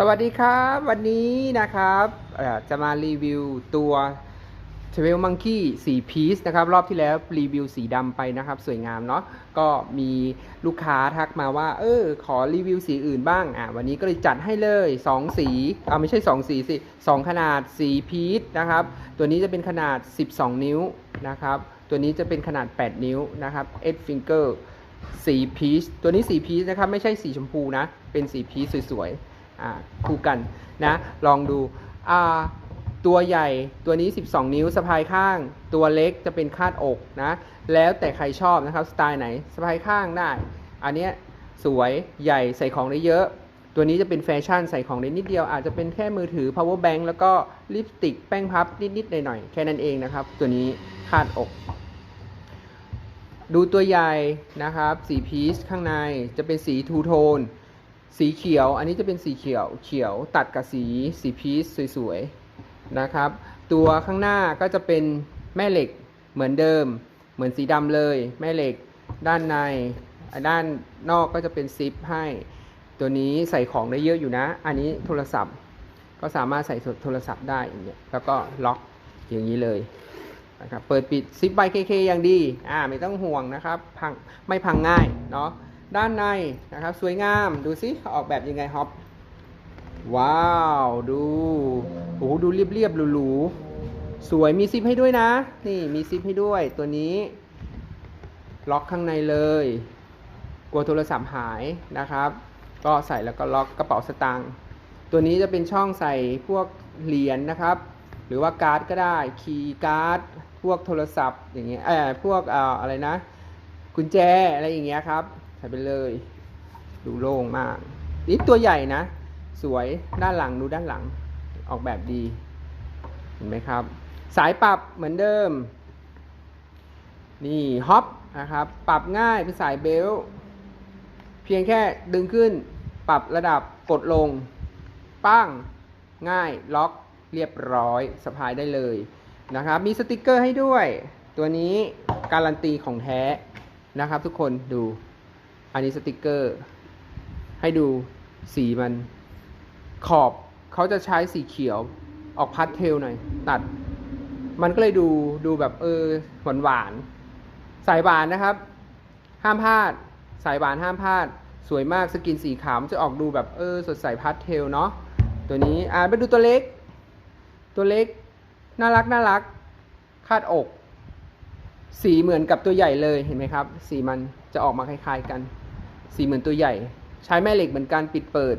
สวัสดีครับ วันนี้นะครับจะมารีวิวตัว t r a i l Monkey 4 piece นะครับ รอบที่แล้วรีวิวสีดำไปนะครับ สวยงามเนาะก็มีลูกค้าทักมาว่า เออ ขอรีวิวสีอื่นบ้างอะวันนี้ก็เลยจัดให้เลย 2 สีอ่าไม่ใช่ 2 สีสิ 2 ขนาด4 piece นะครับ ตัวนี้จะเป็นขนาด 12 นิ้วนะครับ ตัวนี้จะเป็นขนาด 8 นิ้วนะครับ8 finger สีพีชตัวนี้สีพีชนะครับ ไม่ใช่สีชมพูนะ เป็นสีพีชสวยๆ คู่กันนะลองดูตัวใหญ่ตัวนี้ 12 นิ้วสะพายข้าง ตัวเล็กจะเป็นคาดอกนะแล้วแต่ใครชอบนะครับสไตล์ไหนสะพายข้างได้ อันเนี้ยสวยใหญ่ใส่ของได้เยอะ ตัวนี้จะเป็นแฟชั่นใส่ของได้นิดเดียว อาจจะเป็นแค่มือถือ power bank แล้วก็ลิปสติกแป้งพับนิดๆหน่อยๆแค่นั้นเองนะครับ ตัวนี้คาดอกดูตัวใหญ่นะครับสีพีชข้างในจะเป็นสีทูโทน สีเขียว อันนี้จะเป็นสีเขียว เขียวตัดกับสีสีพีชสวยๆนะครับ ตัวข้างหน้าก็จะเป็นแม่เหล็กเหมือนเดิม เหมือนสีดำเลย แม่เหล็กด้านใน ด้านนอกก็จะเป็นซิปให้ ตัวนี้ใส่ของได้เยอะอยู่นะ อันนี้โทรศัพท์ ก็สามารถใส่โทรศัพท์ได้อย่างเงี้ยแล้วก็ล็อกอย่างนี้เลยนะครับ เปิดปิดซิปใบเคเคอย่างดี อ่าไม่ต้องห่วงนะครับ พังไม่พังง่ายเนาะ ด้านในนะครับ สวยงามดูซิออกแบบยังไงฮอปว้าว ดูโอ้ดูเรียบๆหรูๆสวยมีซิปให้ด้วยนะ นี่มีซิปให้ด้วยตัวนี้ ล็อกข้างในเลย กลัวโทรศัพท์หายนะครับ ก็ใส่แล้วก็ล็อกกระเป๋าสตางค์ตัวนี้จะเป็นช่องใส่พวกเหรียญนะครับ หรือว่าการ์ดก็ได้คีย์การ์ดพวกโทรศัพท์อย่างเงี้ยเออพวกออะไรนะ กุญแจอะไรอย่างเงี้ยครับ ใส่ไปเลย ดูโล่งมากนี่ตัวใหญ่นะ สวยด้านหลังดูด้านหลัง ออกแบบดี เห็นไหมครับ สายปรับเหมือนเดิม นี่ฮอปนะครับ ปรับง่ายเป็นสายเบลต์เพียงแค่ดึงขึ้น ปรับระดับกดลง ปั้ง ง่ายล็อกเรียบร้อยสะพายได้เลยนะครับ มีสติกเกอร์ให้ด้วย ตัวนี้การันตีของแท้นะครับทุกคนดู อันนี้สติกเกอร์ ให้ดูสีมัน ขอบเขาจะใช้สีเขียวออกพาสเทลหน่อย ตัด มันก็เลยดูดูแบบเออหวานหวาน สายหวานนะครับ ห้ามพลาด สายหวานห้ามพลาด สวยมากสกินสีขาวจะออกดูแบบเออสดใสพาสเทลเนาะตัวนี้อ่าไปดูตัวเล็ก ตัวเล็ก น่ารักน่ารัก คาดอก สีเหมือนกับตัวใหญ่เลยเห็นไหมครับ สีมันจะออกมาคล้าย ๆกัน สีเหมือนตัวใหญ่ ใช้แม่เหล็กเหมือนกันปิดเปิด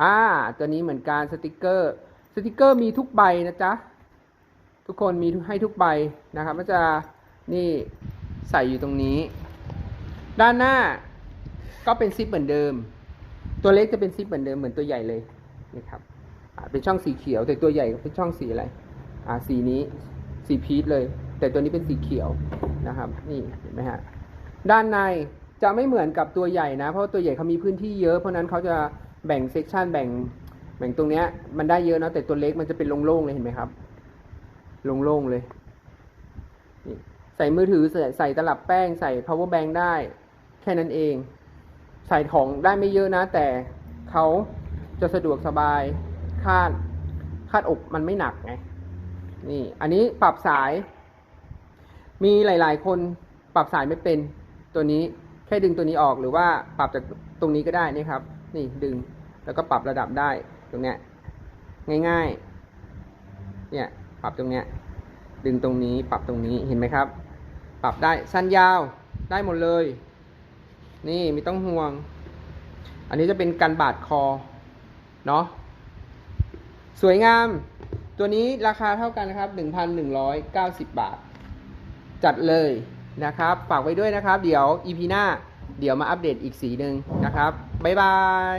อ่า ตัวนี้เหมือนกันสติกเกอร์ สติกเกอร์มีทุกใบนะจ๊ะ ทุกคนมีให้ทุกใบนะครับมันจะนี่ใส่อยู่ตรงนี้ ด้านหน้าก็เป็นซิปเหมือนเดิม ตัวเล็กจะเป็นซิปเหมือนเดิมเหมือนตัวใหญ่เลยนี่ครับเป็นช่องสีเขียว แต่ตัวใหญ่เป็นช่องสีอะไรอ่าสีนี้สีพีชเลย แต่ตัวนี้เป็นสีเขียวนะครับ นี่เห็นไหมฮะ ด้านในจะไม่เหมือนกับตัวใหญ่นะ เพราะตัวใหญ่เขามีพื้นที่เยอะเพราะนั้นเขาจะแบ่งเซกชันแบ่งแบ่งตรงเนี้ย มันได้เยอะนะแต่ตัวเล็กมันจะเป็นโล่งๆเลยเห็นไหมครับโล่งๆเลยใส่มือถือใส่ใส่ตลับแป้งใส่ power bank ได้ แค่นั้นเอง ใส่ของได้ไม่เยอะนะ แต่เขาจะสะดวกสบายคาดคาดอกมันไม่หนักไงนี่ อันนี้ปรับสาย มีหลาย ๆ คนปรับสายไม่เป็น ตัวนี้แค่ดึงตัวนี้ออกหรือว่าปรับจากตรงนี้ก็ได้นี่ครับ นี่ดึงแล้วก็ปรับระดับได้ตรงเนี้ยง่ายๆ เนี่ยปรับตรงเนี้ยดึงตรงนี้ปรับตรงนี้เห็นไหมครับ ปรับได้สั้นยาวได้หมดเลย นี่ไม่ต้องห่วง อันนี้จะเป็นกันบาดคอเนาะสวยงาม ตัวนี้ราคาเท่ากันนะครับ 1,190 บาท จัดเลย นะครับ ฝากไว้ด้วยนะครับ เดี๋ยวอีพีหน้า เดี๋ยวมาอัปเดตอีกสีหนึ่งนะครับ บ๊ายบาย